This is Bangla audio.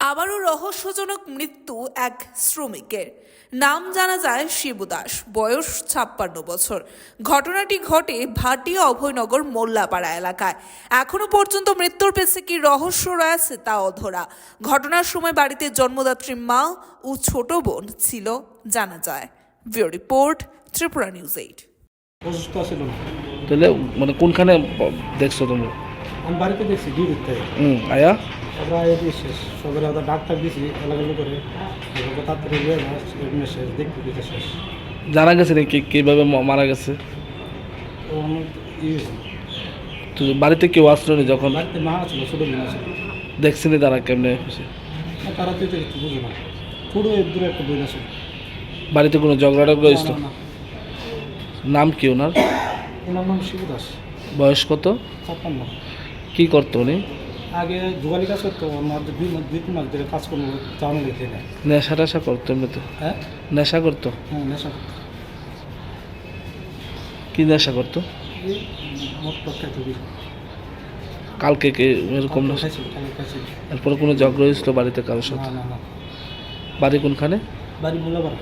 আবারও রহস্যজনক মৃত্যু এক শ্রমিকের। নাম জানা যায় শিবু দাস বয়স ছাপ্পান্ন বছর। ঘটনাটি ঘটে ভাটিয়া অভয়নগর মোল্লাপাড়া এলাকায়। এখনও পর্যন্ত মৃত্যুর পেছে কি রহস্য রয়েছে তা অধরা। ঘটনার সময় বাড়িতে জন্মদাত্রী মা ও ছোট বোন ছিল জানা যায়। VO report Tripura news eight. অসুস্থ ছিল তাহলে মানে কোনখানে দেখছ তুমি আমি বাড়িতে দেখছি ডিউটির থেকে। হুম আয়া আমরা এটি শেষ সবের ওদের ডাক্তার দিয়েছি এলাকাগুলো করে তাড়াতাড়ি নিয়ে শেষ দেখতে দিতে শেষ। জানা গেছে নাকি? কীভাবে মারা গেছে? তো আমার ই হয়েছে। তো বাড়িতে কেউ আসলো না যখন? বাড়িতে মা ছিল ছোটো বোন আছে। দেখছিনি তারা কেমনে তারা তুই তো কিছু বুঝে না। দূরে একটা বাড়িতে কোনো ঝগড়া টগড়া হয়েছিল? না, না, নাম কি ওনার? ওনার নাম শিবু দাস বয়স কত? ছাপ্পান্ন। কি করতো উনি? আগে যোগালি কাজ করতো দুই মাস দুই তিন মাস ধরে কাজ করব চাউনি না নেশা টেশা করতো এমনিতে? হ্যাঁ? নেশা করতো? হ্যাঁ নেশা করতো। কি নেশা করতো? কালকে কে এরকম খাইছিল এরপরে কোনো ঝগড়া হয়েছিল বাড়িতে কারোর না সাথে? না না বাড়ি কোনখানে? বাড়ি মোলাপাড়া